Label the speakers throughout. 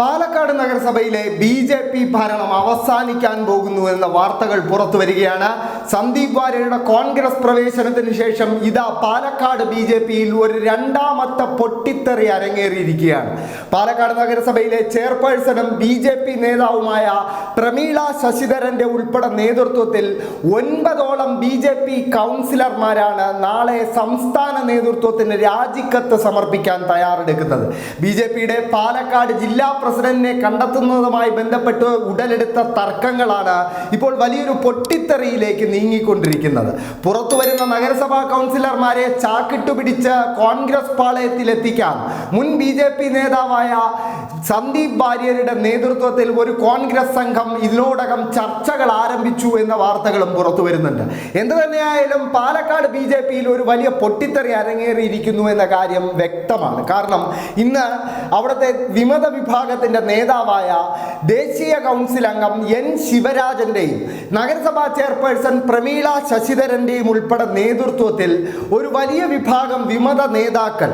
Speaker 1: പാലക്കാട് നഗരസഭയിലെ B J P ഭരണം അവസാനിക്കാൻ പോകുന്നു എന്ന വാർത്തകൾ പുറത്തു വരികയാണ്. സന്ദീപ് വാര്യരുടെ കോൺഗ്രസ് പ്രവേശനത്തിന് ശേഷം ഇതാ പാലക്കാട് ബി ജെ പിയിൽ ഒരു രണ്ടാമത്തെ പൊട്ടിത്തെറി അരങ്ങേറിയിരിക്കുകയാണ്. പാലക്കാട് നഗരസഭയിലെ ചെയർപേഴ്സണും ബി ജെ പി നേതാവുമായ പ്രമീള ശശിധരന്റെ ഉൾപ്പെടെ നേതൃത്വത്തിൽ ഒൻപതോളം ബി ജെ പി കൗൺസിലർമാരാണ് നാളെ സംസ്ഥാന നേതൃത്വത്തിന് രാജിക്കത്ത് സമർപ്പിക്കാൻ തയ്യാറെടുക്കുന്നത്. ബി ജെ പിയുടെ പാലക്കാട് ജില്ലാ പ്രസിഡന്റിനെ കണ്ടെത്തുന്നതുമായി ബന്ധപ്പെട്ട് ഉടലെടുത്ത തർക്കങ്ങളാണ് ഇപ്പോൾ വലിയൊരു പൊട്ടിത്തെറിയിലേക്ക് നീങ്ങിക്കൊണ്ടിരിക്കുന്നത്. പുറത്തു വരുന്ന നഗരസഭാ കൗൺസിലർമാരെ ചാക്കിട്ടു പിടിച്ച് കോൺഗ്രസ് പാളയത്തിലെത്തിക്കാൻ മുൻ ബി ജെ പി നേതാവായ സന്ദീപ് വാര്യരുടെ നേതൃത്വത്തിൽ ഒരു കോൺഗ്രസ് സംഘം ഇതിനോടകം ചർച്ചകൾ ആരംഭിച്ചു എന്ന വാർത്തകളും പുറത്തു വരുന്നുണ്ട്. എന്തു തന്നെയായാലും പാലക്കാട് ബി ജെ പിയിൽ ഒരു വലിയ പൊട്ടിത്തെറി അരങ്ങേറിയിരിക്കുന്നു എന്ന കാര്യം വ്യക്തമാണ്. കാരണം ഇന്ന് അവിടുത്തെ വിമത വിഭാഗത്തിന്റെ നേതാവായ ദേശീയ കൗൺസിൽ അംഗം എൻ ശിവരാജന്റെയും നഗരസഭാ ചെയർപേഴ്സൺ പ്രമീള ശശിധരന്റെയും ഉൾപ്പെടെ നേതൃത്വത്തിൽ ഒരു വലിയ വിഭാഗം വിമത നേതാക്കൾ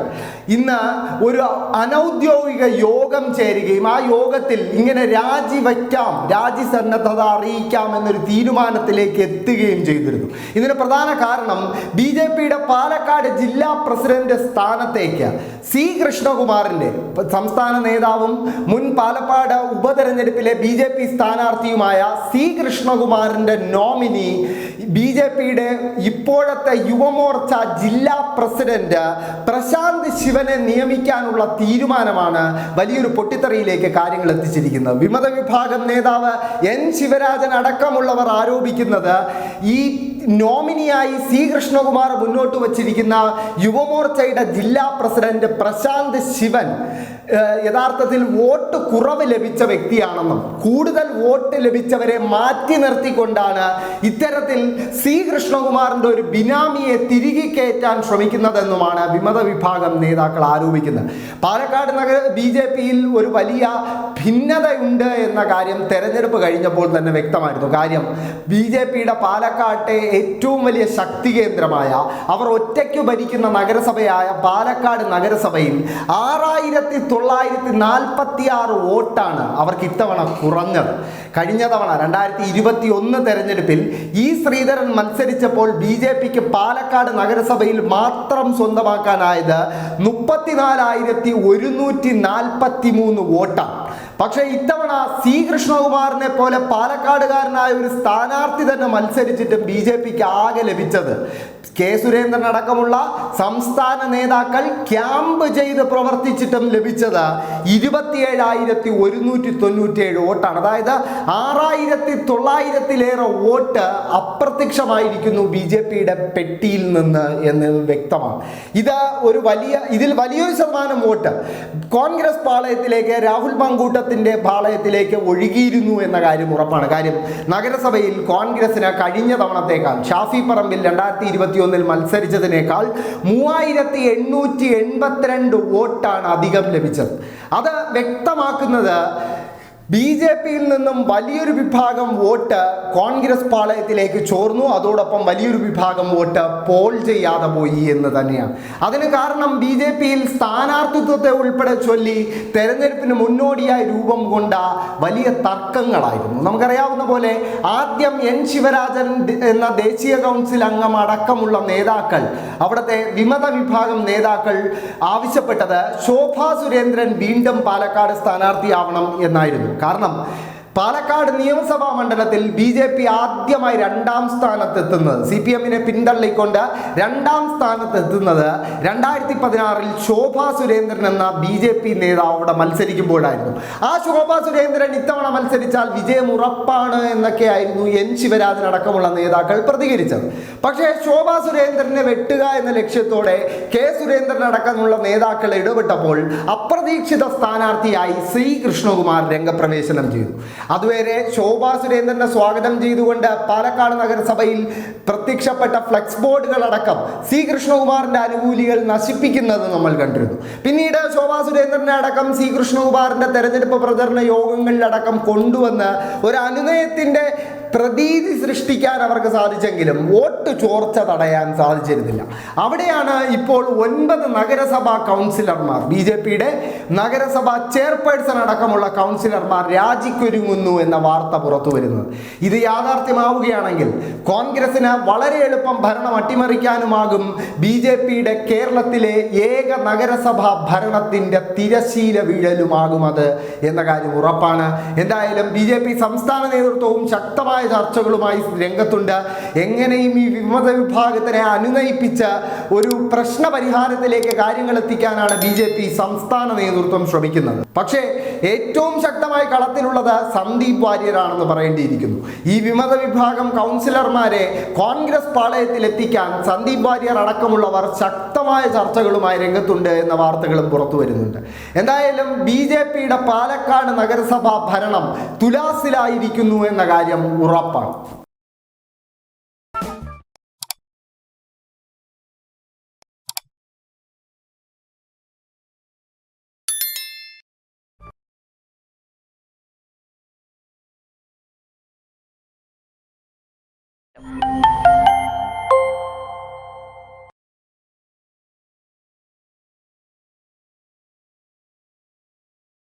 Speaker 1: ഇന്ന് ഒരു അനൗദ്യോഗിക യോഗം ചേരുകയും ആ യോഗത്തിൽ ഇങ്ങനെ രാജിവയ്ക്കാം രാജിസന്നദ്ധത അറിയിക്കാം എന്നൊരു തീരുമാനത്തിലേക്ക് എത്തുകയും ചെയ്തിരുന്നു. ഇതിന് പ്രധാന കാരണം ബി ജെ പിയുടെ പാലക്കാട് ജില്ലാ പ്രസിഡന്റ് സ്ഥാനത്തേക്ക് സി കൃഷ്ണകുമാറിന്റെ സംസ്ഥാന നേതാവും മുൻ പാലക്കാട് ഉപതെരഞ്ഞെടുപ്പിലെ ബി ജെ പി സ്ഥാനാർത്ഥിയുമായ സി കൃഷ്ണകുമാറിന്റെ നോമിനി ബി ജെ പിയുടെ ഇപ്പോഴത്തെ യുവമോർച്ച ജില്ലാ പ്രസിഡന്റ് പ്രശാന്ത് ശിവനെ നിയമിക്കാനുള്ള തീരുമാനമാണ് വലിയൊരു പൊട്ടിത്തെറിയിലേക്ക് കാര്യങ്ങൾ എത്തിച്ചിരിക്കുന്നത്. വിമത വിഭാഗം നേതാവ് എൻ ശിവരാജൻ അടക്കമുള്ളവർ ആരോപിക്കുന്നത് ഈ നോമിനിയായി സി കൃഷ്ണകുമാർ മുന്നോട്ട് വച്ചിരിക്കുന്ന യുവമോർച്ചയുടെ ജില്ലാ പ്രസിഡന്റ് പ്രശാന്ത് ശിവൻ യഥാർത്ഥത്തിൽ വോട്ട് കുറവ് ലഭിച്ച വ്യക്തിയാണെന്നും കൂടുതൽ വോട്ട് ലഭിച്ചവരെ മാറ്റി നിർത്തിക്കൊണ്ടാണ് ഇത്തരത്തിൽ സി കൃഷ്ണകുമാറിന്റെ ഒരു ബിനാമിയെ തിരികെ കയറ്റാൻ ശ്രമിക്കുന്നതെന്നുമാണ് വിമത വിഭാഗം നേതാക്കൾ ആരോപിക്കുന്നത്. പാലക്കാട് നഗര ബി ജെ പിയിൽ ഒരു വലിയ ഭിന്നതയുണ്ട് എന്ന കാര്യം തെരഞ്ഞെടുപ്പ് കഴിഞ്ഞപ്പോൾ തന്നെ വ്യക്തമായിരുന്നു. കാര്യം ബി ജെ പിയുടെ പാലക്കാട്ടെ ഏറ്റവും വലിയ ശക്തി കേന്ദ്രമായ അവർ ഒറ്റയ്ക്ക് ഭരിക്കുന്ന നഗരസഭയായ പാലക്കാട് നഗരസഭയിൽ ആറായിരത്തി തൊള്ളായിരത്തി നാൽപ്പത്തി ആറ് വോട്ടാണ് അവർക്ക് ഇത്തവണ കുറഞ്ഞത്. കഴിഞ്ഞ തവണ രണ്ടായിരത്തി ഇരുപത്തി ഒന്ന് തെരഞ്ഞെടുപ്പിൽ ഇ ശ്രീധരൻ മത്സരിച്ചപ്പോൾ ബി ജെ പിക്ക് പാലക്കാട് നഗരസഭയിൽ മാത്രം സ്വന്തമാക്കാനായത് മുപ്പത്തിനാലായിരത്തി ഒരുന്നൂറ്റി നാൽപ്പത്തി മൂന്ന് വോട്ടാണ്. പക്ഷേ ഇത്തവണ സി കൃഷ്ണകുമാറിനെ പോലെ പാലക്കാടുകാരനായ ഒരു സ്ഥാനാർത്ഥി തന്നെ മത്സരിച്ചിട്ടും ബി ജെ പിക്ക് ആകെ ലഭിച്ചത്. കെ സുരേന്ദ്രൻ അടക്കമുള്ള സംസ്ഥാന നേതാക്കൾ ക്യാമ്പ് ചെയ്ത് പ്രവർത്തിച്ചിട്ടും ലഭിച്ചത് ഇരുപത്തിയേഴായിരത്തി ഒരുന്നൂറ്റി തൊണ്ണൂറ്റിയേഴ് വോട്ടാണ്. അതായത് ആറായിരത്തി തൊള്ളായിരത്തിലേറെ വോട്ട് അപ്രത്യക്ഷമായിരിക്കുന്നു ബി ജെ പിയുടെ പെട്ടിയിൽ നിന്ന് എന്ന് വ്യക്തമാണ്. ഇത് ഒരു വലിയ ഇതിൽ വലിയൊരു ശതമാനം വോട്ട് കോൺഗ്രസ് പാളയത്തിലേക്ക് രാഹുൽ മങ്കൂട്ടത്തിന്റെ പാളയത്തിലേക്ക് ഒഴുകിയിരുന്നു എന്ന കാര്യം ഉറപ്പാണ്. കാര്യം നഗരസഭയിൽ കോൺഗ്രസിന് കഴിഞ്ഞ തവണത്തേക്കാൾ ഷാഫി പറമ്പിൽ രണ്ടായിരത്തി ഇരുപത്തി ഒന്നിൽ മത്സരിച്ചതിനേക്കാൾ മൂവായിരത്തി എണ്ണൂറ്റി എൺപത്തിരണ്ട് വോട്ടാണ് അധികം ലഭിച്ചത്. അത് വ്യക്തമാക്കുന്നത് ബി ജെ പിയിൽ നിന്നും വലിയൊരു വിഭാഗം വോട്ട് കോൺഗ്രസ് പാളയത്തിലേക്ക് ചോർന്നു. അതോടൊപ്പം വലിയൊരു വിഭാഗം വോട്ട് പോൾ ചെയ്യാതെ പോയി എന്ന് തന്നെയാണ്. അതിന് കാരണം ബി ജെ പിയിൽ സ്ഥാനാർത്ഥിത്വത്തെ ഉൾപ്പെടെ ചൊല്ലി തെരഞ്ഞെടുപ്പിന് മുന്നോടിയായി രൂപം കൊണ്ട വലിയ തർക്കങ്ങളായിരുന്നു. നമുക്കറിയാവുന്ന പോലെ ആദ്യം എൻ ശിവരാജൻ എന്ന ദേശീയ കൗൺസിൽ അംഗം അടക്കമുള്ള നേതാക്കൾ അവിടുത്തെ വിമത വിഭാഗം നേതാക്കൾ ആവശ്യപ്പെട്ടത് ശോഭാ സുരേന്ദ്രൻ വീണ്ടും പാലക്കാട് സ്ഥാനാർത്ഥിയാവണം എന്നായിരുന്നു. കാരണം പാലക്കാട് നിയമസഭാ മണ്ഡലത്തിൽ ബി ജെ പി ആദ്യമായി രണ്ടാം സ്ഥാനത്തെത്തുന്നത്. സി പി എമ്മിനെ പിന്തള്ളിക്കൊണ്ട് രണ്ടാം സ്ഥാനത്തെത്തുന്നത് രണ്ടായിരത്തി പതിനാറിൽ ശോഭാ സുരേന്ദ്രൻ എന്ന ബി ജെ പി നേതാവ് അവിടെ മത്സരിക്കുമ്പോഴായിരുന്നു. ആ ശോഭാ സുരേന്ദ്രൻ ഇത്തവണ മത്സരിച്ചാൽ വിജയം ഉറപ്പാണ് എന്നൊക്കെയായിരുന്നു എൻ ശിവരാജൻ അടക്കമുള്ള നേതാക്കൾ പ്രതികരിച്ചത്. പക്ഷേ ശോഭാ സുരേന്ദ്രനെ വെട്ടുക എന്ന ലക്ഷ്യത്തോടെ കെ സുരേന്ദ്രൻ അടക്കമുള്ള നേതാക്കൾ ഇടപെട്ടപ്പോൾ അപ്രതീക്ഷിത സ്ഥാനാർത്ഥിയായി സി കൃഷ്ണകുമാർ രംഗപ്രവേശനം ചെയ്തു. അതുവരെ ശോഭാ സുരേന്ദ്രനെ സ്വാഗതം ചെയ്തുകൊണ്ട് പാലക്കാട് നഗരസഭയിൽ പ്രത്യക്ഷപ്പെട്ട ഫ്ലെക്സ് ബോർഡുകൾ അടക്കം സി കൃഷ്ണകുമാറിന്റെ അനുകൂലികൾ നശിപ്പിക്കുന്നത് നമ്മൾ കണ്ടിരുന്നു. പിന്നീട് ശോഭാ സുരേന്ദ്രനെ അടക്കം സി കൃഷ്ണകുമാറിന്റെ തെരഞ്ഞെടുപ്പ് പ്രചരണ യോഗങ്ങളിലടക്കം കൊണ്ടുവന്ന് ഒരു അനുനയത്തിന്റെ പ്രതീതി സൃഷ്ടിക്കാൻ അവർക്ക് സാധിച്ചെങ്കിലും വോട്ട് ചോർച്ച തടയാൻ സാധിച്ചിരുന്നില്ല. അവിടെയാണ് ഇപ്പോൾ ഒൻപത് നഗരസഭാ കൗൺസിലർമാർ. ബി ജെ പിയുടെ നഗരസഭാ ചെയർപേഴ്സൺ അടക്കമുള്ള കൗൺസിലർമാർ രാജിക്കൊരുങ്ങുന്നു എന്ന വാർത്ത പുറത്തു വരുന്നത് ഇത് യാഥാർത്ഥ്യമാവുകയാണെങ്കിൽ കോൺഗ്രസിന് വളരെ എളുപ്പം ഭരണം അട്ടിമറിക്കാനുമാകും. ബി ജെ പിയുടെ കേരളത്തിലെ ഏക നഗരസഭാ ഭരണത്തിന്റെ തിരശീല വീഴലുമാകും അത് എന്ന കാര്യം ഉറപ്പാണ്. എന്തായാലും ബി ജെ പി സംസ്ഥാന നേതൃത്വവും ശക്തമായ ചർച്ചകളുമായി രംഗത്തുണ്ട്. എങ്ങനെയും ഈ വിമത വിഭാഗത്തിനെ അനുനയിപ്പിച്ച് ഒരു പ്രശ്ന പരിഹാരത്തിലേക്ക് കാര്യങ്ങൾ എത്തിക്കാനാണ് ബി സംസ്ഥാന നേതൃത്വം ശ്രമിക്കുന്നത്. പക്ഷേ ഏറ്റവും ശക്തമായി കളത്തിലുള്ളത് സന്ദീപ് വാര്യരാണെന്ന് പറയേണ്ടിയിരിക്കുന്നു. ഈ വിമത വിഭാഗം കൗൺസിലർമാരെ കോൺഗ്രസ് പാളയത്തിൽ എത്തിക്കാൻ സന്ദീപ് വാര്യർ അടക്കമുള്ളവർ ശക്തമായ ചർച്ചകളുമായി രംഗത്തുണ്ട് എന്ന വാർത്തകളും പുറത്തു വരുന്നുണ്ട്. എന്തായാലും ബി ജെ പിയുടെ പാലക്കാട് നഗരസഭാ ഭരണം തുലാസിലായിരിക്കുന്നു എന്ന കാര്യം ഉറപ്പാണ്. you